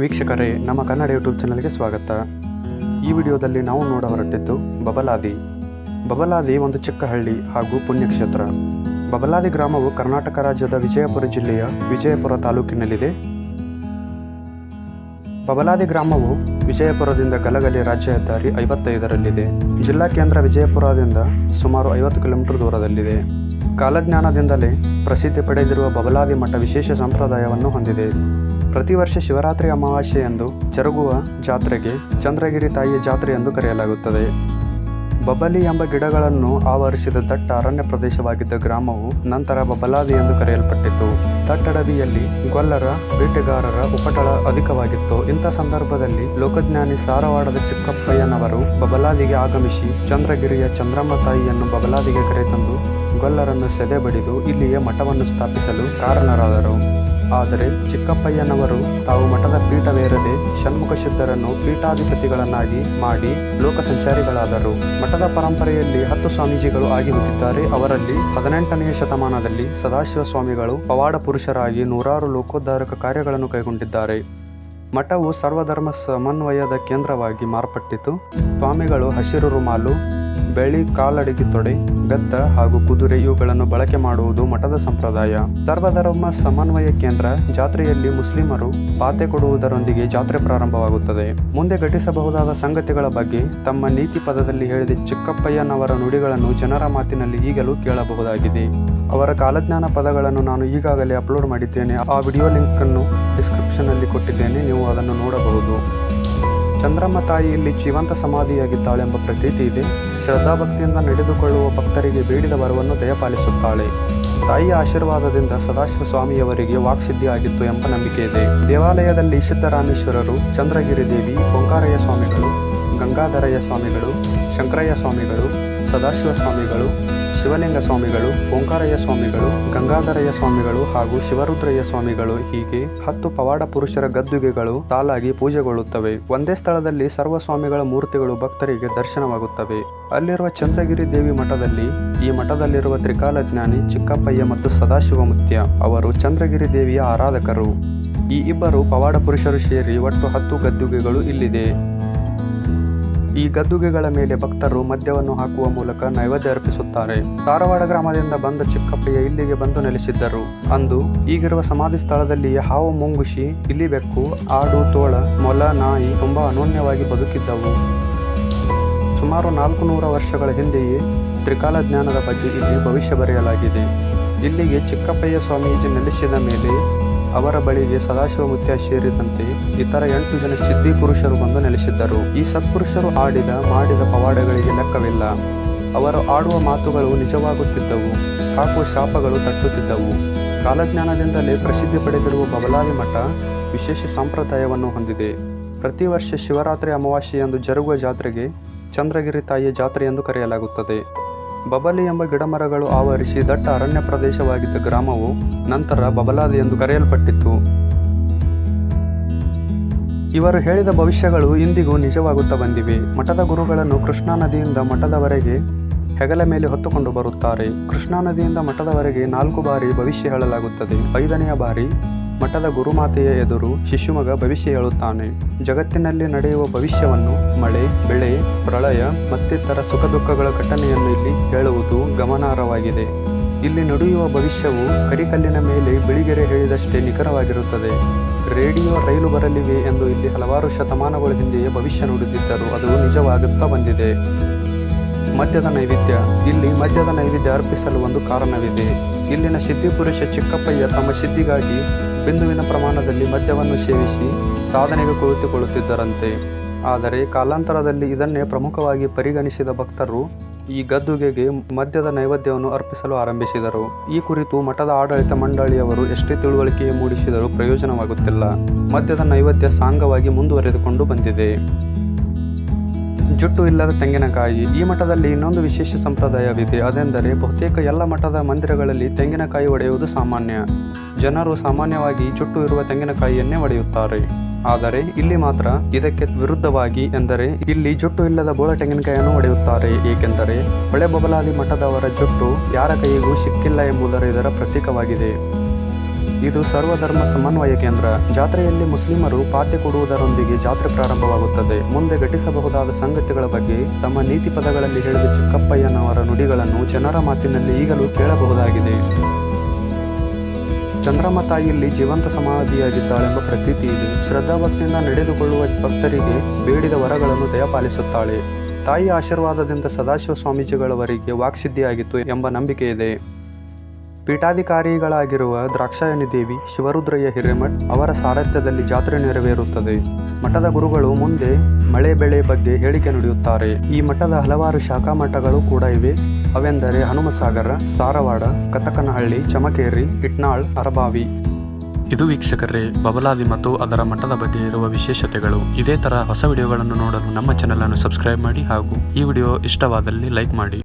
ವೀಕ್ಷಕರೇ, ನಮ್ಮ ಕನ್ನಡ ಯೂಟ್ಯೂಬ್ ಚಾನಲ್ಗೆ ಸ್ವಾಗತ. ಈ ವಿಡಿಯೋದಲ್ಲಿ ನಾವು ನೋಡ ಹೊರಟಿದ್ದು ಬಬಲಾದಿ. ಬಬಲಾದಿ ಒಂದು ಚಿಕ್ಕ ಹಳ್ಳಿ ಹಾಗೂ ಪುಣ್ಯಕ್ಷೇತ್ರ. ಬಬಲಾದಿ ಗ್ರಾಮವು ಕರ್ನಾಟಕ ರಾಜ್ಯದ ವಿಜಯಪುರ ಜಿಲ್ಲೆಯ ವಿಜಯಪುರ ತಾಲೂಕಿನಲ್ಲಿದೆ. ಬಬಲಾದಿ ಗ್ರಾಮವು ವಿಜಯಪುರದಿಂದ ಗಲಗಲಿ ರಾಜ್ಯ ಹೆದ್ದಾರಿ ಐವತ್ತೈದರಲ್ಲಿದೆ. ಜಿಲ್ಲಾ ಕೇಂದ್ರ ವಿಜಯಪುರದಿಂದ ಸುಮಾರು ಐವತ್ತು ಕಿಲೋಮೀಟರ್ ದೂರದಲ್ಲಿದೆ. ಕಾಲಜ್ಞಾನದಿಂದಲೇ ಪ್ರಸಿದ್ಧಿ ಪಡೆದಿರುವ ಬಬಲಾದಿ ಮಠ ವಿಶೇಷ ಸಂಪ್ರದಾಯವನ್ನು ಹೊಂದಿದೆ. ಪ್ರತಿ ವರ್ಷ ಶಿವರಾತ್ರಿ ಅಮಾವಾಸ್ಯೆಯಂದು ಜರುಗುವ ಜಾತ್ರೆಗೆ ಚಂದ್ರಗಿರಿ ತಾಯಿಯ ಜಾತ್ರೆ ಎಂದು ಕರೆಯಲಾಗುತ್ತದೆ. ಬಬಲಿ ಎಂಬ ಗಿಡಗಳನ್ನು ಆವರಿಸಿದ ದಟ್ಟ ಅರಣ್ಯ ಪ್ರದೇಶವಾಗಿದ್ದ ಗ್ರಾಮವು ನಂತರ ಬಬಲಾದಿ ಎಂದು ಕರೆಯಲ್ಪಟ್ಟಿತು. ದಟ್ಟಡವಿಯಲ್ಲಿ ಗೊಲ್ಲರ, ಬೇಟೆಗಾರರ ಉಪಟಳ ಅಧಿಕವಾಗಿತ್ತು. ಇಂಥ ಸಂದರ್ಭದಲ್ಲಿ ಲೋಕಜ್ಞಾನಿ ಸಾರವಾಡದ ಚಿಕ್ಕಪ್ಪಯ್ಯನವರು ಬಬಲಾದಿಗೆ ಆಗಮಿಸಿ ಚಂದ್ರಗಿರಿಯ ಚಂದ್ರಮ್ಮ ತಾಯಿಯನ್ನು ಬಬಲಾದಿಗೆ ಕರೆತಂದು ಗೊಲ್ಲರನ್ನು ಸೆದೆ ಬಡಿದು ಇಲ್ಲಿಯೇ ಮಠವನ್ನು ಸ್ಥಾಪಿಸಲು ಕಾರಣರಾದರು. ಆದರೆ ಚಿಕ್ಕಪ್ಪಯ್ಯನವರು ತಾವು ಮಠದ ಪೀಠವೇರದೆ ಷಣ್ಮುಖ ಸಿದ್ಧರನ್ನು ಪೀಠಾಧಿಪತಿಗಳನ್ನಾಗಿ ಮಾಡಿ ಲೋಕ ಸಂಚಾರಿಗಳಾದರು ಮಠದ ಪರಂಪರೆಯಲ್ಲಿ ಹತ್ತು ಸ್ವಾಮೀಜಿಗಳು ಆಗಿ ಹೋಗಿದ್ದಾರೆ ಅವರಲ್ಲಿ ಹದಿನೆಂಟನೆಯ ಶತಮಾನದಲ್ಲಿ ಸದಾಶಿವ ಸ್ವಾಮಿಗಳು ಪವಾಡ ಪುರುಷರಾಗಿ ನೂರಾರು ಲೋಕೋದ್ಧಾರಕ ಕಾರ್ಯಗಳನ್ನು ಕೈಗೊಂಡಿದ್ದಾರೆ. ಮಠವು ಸರ್ವಧರ್ಮ ಸಮನ್ವಯದ ಕೇಂದ್ರವಾಗಿ ಮಾರ್ಪಟ್ಟಿತು. ಸ್ವಾಮಿಗಳು ಹಸಿರು ರುಮಾಲು ಬೆಳ್ಳಿ ಕಾಲಡಿಗೆ ತೊಡೆ, ಬೆತ್ತ ಹಾಗೂ ಕುದುರೆ ಇವುಗಳನ್ನು ಬಳಕೆ ಮಾಡುವುದು ಮಠದ ಸಂಪ್ರದಾಯ. ಸರ್ವಧರ್ಮ ಸಮನ್ವಯ ಕೇಂದ್ರ, ಜಾತ್ರೆಯಲ್ಲಿ ಮುಸ್ಲಿಮರು ಪಾತೆ ಕೊಡುವುದರೊಂದಿಗೆ ಜಾತ್ರೆ ಪ್ರಾರಂಭವಾಗುತ್ತದೆ. ಮುಂದೆ ಘಟಿಸಬಹುದಾದ ಸಂಗತಿಗಳ ಬಗ್ಗೆ ತಮ್ಮ ನೀತಿ ಪದದಲ್ಲಿ ಹೇಳಿದ ಚಿಕ್ಕಪ್ಪಯ್ಯನವರ ನುಡಿಗಳನ್ನು ಜನರ ಮಾತಿನಲ್ಲಿ ಈಗಲೂ ಕೇಳಬಹುದಾಗಿದೆ. ಅವರ ಕಾಲಜ್ಞಾನ ಪದಗಳನ್ನು ನಾನು ಈಗಾಗಲೇ ಅಪ್ಲೋಡ್ ಮಾಡಿದ್ದೇನೆ. ಆ ವಿಡಿಯೋ ಲಿಂಕ್ ಅನ್ನು ಡಿಸ್ಕ್ರಿಪ್ಷನ್ ಅಲ್ಲಿ ಕೊಟ್ಟಿದ್ದೇನೆ. ನೀವು ಅದನ್ನು ನೋಡಬಹುದು. ಚಂದ್ರಮ್ಮ ತಾಯಿಯಲ್ಲಿ ಜೀವಂತ ಸಮಾಧಿಯಾಗಿದ್ದಾಳೆಂಬ ಪ್ರತೀತಿ ಇದೆ. ಶ್ರದ್ಧಾಭಕ್ತಿಯಿಂದ ನಡೆದುಕೊಳ್ಳುವ ಭಕ್ತರಿಗೆ ಬೇಡಿದ ವರವನ್ನು ದಯಪಾಲಿಸುತ್ತಾಳೆ. ತಾಯಿಯ ಆಶೀರ್ವಾದದಿಂದ ಸದಾಶಿವ ಸ್ವಾಮಿಯವರಿಗೆ ವಾಕ್ಸಿದ್ಧಿ ಆಗಿತ್ತು ಎಂಬ ನಂಬಿಕೆ ಇದೆ. ದೇವಾಲಯದಲ್ಲಿ ಸಿದ್ದರಾಮೇಶ್ವರರು ಚಂದ್ರಗಿರಿ ದೇವಿ ಓಂಕಾರಯ್ಯ ಸ್ವಾಮಿಗಳು, ಗಂಗಾಧರಯ್ಯ ಸ್ವಾಮಿಗಳು, ಶಂಕರಯ್ಯ ಸ್ವಾಮಿಗಳು, ಸದಾಶಿವ ಸ್ವಾಮಿಗಳು ಶಿವಲಿಂಗ ಸ್ವಾಮಿಗಳು, ಓಂಕಾರಯ್ಯ ಸ್ವಾಮಿಗಳು, ಗಂಗಾಧರಯ್ಯ ಸ್ವಾಮಿಗಳು ಹಾಗೂ ಶಿವರುದ್ರಯ್ಯ ಸ್ವಾಮಿಗಳು ಹೀಗೆ ಹತ್ತು ಪವಾಡ ಪುರುಷರ ಗದ್ದುಗೆಗಳು ಸಾಲಾಗಿ ಪೂಜೆಗೊಳ್ಳುತ್ತವೆ. ಒಂದೇ ಸ್ಥಳದಲ್ಲಿ ಸರ್ವ ಸ್ವಾಮಿಗಳ ಮೂರ್ತಿಗಳು ಭಕ್ತರಿಗೆ ದರ್ಶನವಾಗುತ್ತವೆ. ಅಲ್ಲಿರುವ ಚಂದ್ರಗಿರಿ ದೇವಿ ಮಠದಲ್ಲಿ, ಈ ಮಠದಲ್ಲಿರುವ ತ್ರಿಕಾಲ ಜ್ಞಾನಿ ಚಿಕ್ಕಪ್ಪಯ್ಯ ಮತ್ತು ಸದಾಶಿವಮುತ್ಯ ಅವರು ಚಂದ್ರಗಿರಿ ದೇವಿಯ ಆರಾಧಕರು. ಈ ಇಬ್ಬರು ಪವಾಡ ಪುರುಷರು ಸೇರಿ ಒಟ್ಟು ಹತ್ತು ಗದ್ದುಗೆಗಳು ಇಲ್ಲಿದೆ. ಈ ಗದ್ದುಗೆಗಳ ಮೇಲೆ ಭಕ್ತರು ಮದ್ಯವನ್ನು ಹಾಕುವ ಮೂಲಕ ನೈವೇದ್ಯ ಅರ್ಪಿಸುತ್ತಾರೆ. ಧಾರವಾಡ ಗ್ರಾಮದಿಂದ ಬಂದ ಚಿಕ್ಕಪ್ಪಯ್ಯ ಇಲ್ಲಿಗೆ ಬಂದು ನೆಲೆಸಿದ್ದರು. ಅಂದು ಈಗಿರುವ ಸಮಾಧಿ ಸ್ಥಳದಲ್ಲಿಯೇ ಹಾವು ಮುಂಗುಷಿ ಇಲ್ಲಿ ಬೆಕ್ಕು ಆಡು, ತೋಳ, ಮೊಲ, ನಾಯಿ ತುಂಬಾ ಅನೋನ್ಯವಾಗಿ ಬದುಕಿದ್ದವು. ಸುಮಾರು ನಾಲ್ಕು ನೂರ ವರ್ಷಗಳ ಹಿಂದೆಯೇ ತ್ರಿಕಾಲ ಜ್ಞಾನದ ಬಗ್ಗೆ ಇಲ್ಲಿ ಭವಿಷ್ಯ ಬರೆಯಲಾಗಿದೆ. ಇಲ್ಲಿಗೆ ಚಿಕ್ಕಪ್ಪಯ್ಯ ಸ್ವಾಮೀಜಿ ನೆಲೆಸಿದ ಮೇಲೆ ಅವರ ಬಳಿಗೆ ಸದಾಶಿವ ಮುತ್ಯ ಸೇರಿದಂತೆ ಇತರ ಎಂಟು ಜನ ಸಿದ್ಧಿ ಪುರುಷರು ಬಂದು ನೆಲೆಸಿದ್ದರು. ಈ ಸತ್ಪುರುಷರು ಆಡಿದ, ಮಾಡಿದ ಪವಾಡಗಳಿಗೆ ಲೆಕ್ಕವಿಲ್ಲ. ಅವರು ಆಡುವ ಮಾತುಗಳು ನಿಜವಾಗುತ್ತಿದ್ದವು. ಹಾಕುವ ಶಾಪಗಳು ತಟ್ಟುತ್ತಿದ್ದವು. ಕಾಲಜ್ಞಾನದಿಂದಲೇ ಪ್ರಸಿದ್ಧಿ ಪಡೆದಿರುವ ಬಬಲಾಲಿ ಮಠ ವಿಶೇಷ ಸಂಪ್ರದಾಯವನ್ನು ಹೊಂದಿದೆ. ಪ್ರತಿ ವರ್ಷ ಶಿವರಾತ್ರಿ ಅಮಾವಾಸ್ಯೆಯಂದು ಜರುಗುವ ಜಾತ್ರೆಗೆ ಚಂದ್ರಗಿರಿ ತಾಯಿಯ ಜಾತ್ರೆ ಎಂದು ಕರೆಯಲಾಗುತ್ತದೆ. ಬಬಲಿ ಎಂಬ ಗಿಡಮರಗಳು ಆವರಿಸಿ ದಟ್ಟ ಅರಣ್ಯ ಪ್ರದೇಶವಾಗಿದ್ದ ಗ್ರಾಮವು ನಂತರ ಬಬಲಾದಿ ಎಂದು ಕರೆಯಲ್ಪಟ್ಟಿತ್ತು. ಇವರು ಹೇಳಿದ ಭವಿಷ್ಯಗಳು ಇಂದಿಗೂ ನಿಜವಾಗುತ್ತಾ ಬಂದಿವೆ. ಮಠದ ಗುರುಗಳನ್ನು ಕೃಷ್ಣಾ ನದಿಯಿಂದ ಮಠದವರೆಗೆ ಹೆಗಲ ಮೇಲೆ ಹೊತ್ತುಕೊಂಡು ಬರುತ್ತಾರೆ. ಕೃಷ್ಣಾ ನದಿಯಿಂದ ಮಠದವರೆಗೆ ನಾಲ್ಕು ಬಾರಿ ಭವಿಷ್ಯ ಹೇಳಲಾಗುತ್ತದೆ. ಐದನೆಯ ಬಾರಿ ಮಠದ ಗುರುಮಾತೆಯ ಎದುರು ಶಿಶುಮಗ ಭವಿಷ್ಯ ಹೇಳುತ್ತಾನೆ. ಜಗತ್ತಿನಲ್ಲಿ ನಡೆಯುವ ಭವಿಷ್ಯವನ್ನು ಮಳೆ, ಬೆಳೆ, ಪ್ರಳಯ ಮತ್ತಿತರ ಸುಖ ದುಃಖಗಳ ಘಟನೆಯನ್ನು ಇಲ್ಲಿ ಹೇಳುವುದು ಗಮನಾರ್ಹವಾಗಿದೆ. ಇಲ್ಲಿ ನಡೆಯುವ ಭವಿಷ್ಯವು ಕರಿಕಲ್ಲಿನ ಮೇಲೆ ಬಿಳಿಗೆರೆ ಹೇಳಿದಷ್ಟೇ ನಿಖರವಾಗಿರುತ್ತದೆ. ರೇಡಿಯೋ ರೈಲು ಬರಲಿವೆ ಎಂದು ಇಲ್ಲಿ ಹಲವಾರು ಶತಮಾನಗಳ ಹಿಂದೆಯೇ ಭವಿಷ್ಯ ನುಡಿದಿದ್ದರು ಅದು ನಿಜವಾಗುತ್ತಾ ಬಂದಿದೆ. ಮದ್ಯದ ನೈವೇದ್ಯ. ಇಲ್ಲಿ ಮದ್ಯದ ನೈವೇದ್ಯ ಅರ್ಪಿಸಲು ಒಂದು ಕಾರಣವಿದೆ. ಇಲ್ಲಿನ ಸಿದ್ಧಿಪುರುಷ ಚಿಕ್ಕಪ್ಪಯ್ಯ ತಮ್ಮ ಸಿದ್ಧಿಗಾಗಿ ಬಿಂದುವಿನ ಪ್ರಮಾಣದಲ್ಲಿ ಮದ್ಯವನ್ನು ಸೇವಿಸಿ ಸಾಧನೆಗೆ ಕುಳಿತುಕೊಳ್ಳುತ್ತಿದ್ದರಂತೆ. ಆದರೆ ಕಾಲಾಂತರದಲ್ಲಿ ಇದನ್ನೇ ಪ್ರಮುಖವಾಗಿ ಪರಿಗಣಿಸಿದ ಭಕ್ತರು ಈ ಗದ್ದುಗೆಗೆ ಮದ್ಯದ ನೈವೇದ್ಯವನ್ನು ಅರ್ಪಿಸಲು ಆರಂಭಿಸಿದರು. ಈ ಕುರಿತು ಮಠದ ಆಡಳಿತ ಮಂಡಳಿಯವರು ಎಷ್ಟೇ ತಿಳುವಳಿಕೆ ಮೂಡಿಸಿದರೂ ಪ್ರಯೋಜನವಾಗುತ್ತಿಲ್ಲ. ಮದ್ಯದ ನೈವೇದ್ಯ ಸಾಂಗವಾಗಿ ಮುಂದುವರೆದುಕೊಂಡು ಬಂದಿದೆ. ಜುಟ್ಟು ಇಲ್ಲದ ತೆಂಗಿನಕಾಯಿ. ಈ ಮಠದಲ್ಲಿ ಇನ್ನೊಂದು ವಿಶೇಷ ಸಂಪ್ರದಾಯವಿದೆ. ಅದೆಂದರೆ, ಬಹುತೇಕ ಎಲ್ಲ ಮಠದ ಮಂದಿರಗಳಲ್ಲಿ ತೆಂಗಿನಕಾಯಿ ಒಡೆಯುವುದು ಸಾಮಾನ್ಯ. ಜನರು ಸಾಮಾನ್ಯವಾಗಿ ಜುಟ್ಟು ಇರುವ ತೆಂಗಿನಕಾಯಿಯನ್ನೇ ಒಡೆಯುತ್ತಾರೆ. ಆದರೆ, ಇಲ್ಲಿ ಮಾತ್ರ ಇದಕ್ಕೆ ವಿರುದ್ಧವಾಗಿ ಎಂದರೆ, ಇಲ್ಲಿ ಜುಟ್ಟು ಇಲ್ಲದ ಬೋಳ ತೆಂಗಿನಕಾಯಿಯನ್ನು ಒಡೆಯುತ್ತಾರೆ. ಏಕೆಂದರೆ ಹೊಳೆ ಬಬಲಾದಿ ಮಠದವರ ಜುಟ್ಟು ಯಾರ ಕೈಗೂ ಸಿಕ್ಕಿಲ್ಲ ಎಂಬುದರ ಇದರ ಪ್ರತೀಕವಾಗಿದೆ. ಇದು ಸರ್ವಧರ್ಮ ಸಮನ್ವಯ ಕೇಂದ್ರ. ಜಾತ್ರೆಯಲ್ಲಿ ಮುಸ್ಲಿಮರು ಪಾಠ್ಯ ಕೊಡುವುದರೊಂದಿಗೆ ಜಾತ್ರೆ ಪ್ರಾರಂಭವಾಗುತ್ತದೆ. ಮುಂದೆ ಘಟಿಸಬಹುದಾದ ಸಂಗತಿಗಳ ಬಗ್ಗೆ ತಮ್ಮ ನೀತಿ ಪದಗಳಲ್ಲಿ ಹೇಳಿದ ಚಿಕ್ಕಪ್ಪಯ್ಯನವರ ನುಡಿಗಳನ್ನು ಜನರ ಮಾತಿನಲ್ಲಿ ಈಗಲೂ ಕೇಳಬಹುದಾಗಿದೆ. ಚಂದ್ರಮ್ಮ ತಾಯಿಯಲ್ಲಿ ಜೀವಂತ ಸಮಾಧಿಯಾಗಿದ್ದಾಳೆಂಬ ಪ್ರತೀತಿ ಇದೆ. ಶ್ರದ್ಧಾಭಕ್ತಿಯಿಂದ ನಡೆದುಕೊಳ್ಳುವ ಭಕ್ತರಿಗೆ ಬೇಡಿದ ವರಗಳನ್ನು ದಯಪಾಲಿಸುತ್ತಾಳೆ. ತಾಯಿಯ ಆಶೀರ್ವಾದದಿಂದ ಸದಾಶಿವ ಸ್ವಾಮೀಜಿಗಳವರಿಗೆ ವಾಕ್ಸಿದ್ಧಿಯಾಗಿತ್ತು ಎಂಬ ನಂಬಿಕೆ ಇದೆ ಪೀಠಾಧಿಕಾರಿಗಳಾಗಿರುವ ದ್ರಾಕ್ಷಾಯಣಿ ದೇವಿ ಶಿವರುದ್ರಯ್ಯ ಹಿರೇಮಠ್ ಅವರ ಸಾರಥ್ಯದಲ್ಲಿ ಜಾತ್ರೆ ನೆರವೇರುತ್ತದೆ. ಮಠದ ಗುರುಗಳು ಮುಂದೆ ಮಳೆ ಬೆಳೆ ಬಗ್ಗೆ ಹೇಳಿಕೆ ನುಡಿಯುತ್ತಾರೆ. ಈ ಮಠದ ಹಲವಾರು ಶಾಖಾ ಮಠಗಳು ಕೂಡ ಇವೆ. ಅವೆಂದರೆ ಹನುಮಸಾಗರ, ಸಾರವಾಡ, ಕತಕನಹಳ್ಳಿ, ಚಮಕೇರಿ, ಇಟ್ನಾಳ್ ಅರಬಾವಿ ಇದು ವೀಕ್ಷಕರೇ, ಬಬಲಾದಿ ಮತ್ತು ಅದರ ಮಠದ ಬಗ್ಗೆ ಇರುವ ವಿಶೇಷತೆಗಳು. ಇದೇ ತರ ಹೊಸ ವಿಡಿಯೋಗಳನ್ನು ನೋಡಲು ನಮ್ಮ ಚಾನೆಲ್ ಅನ್ನು ಸಬ್ಸ್ಕ್ರೈಬ್ ಮಾಡಿ ಹಾಗೂ ಈ ವಿಡಿಯೋ ಇಷ್ಟವಾದಲ್ಲಿ ಲೈಕ್ ಮಾಡಿ.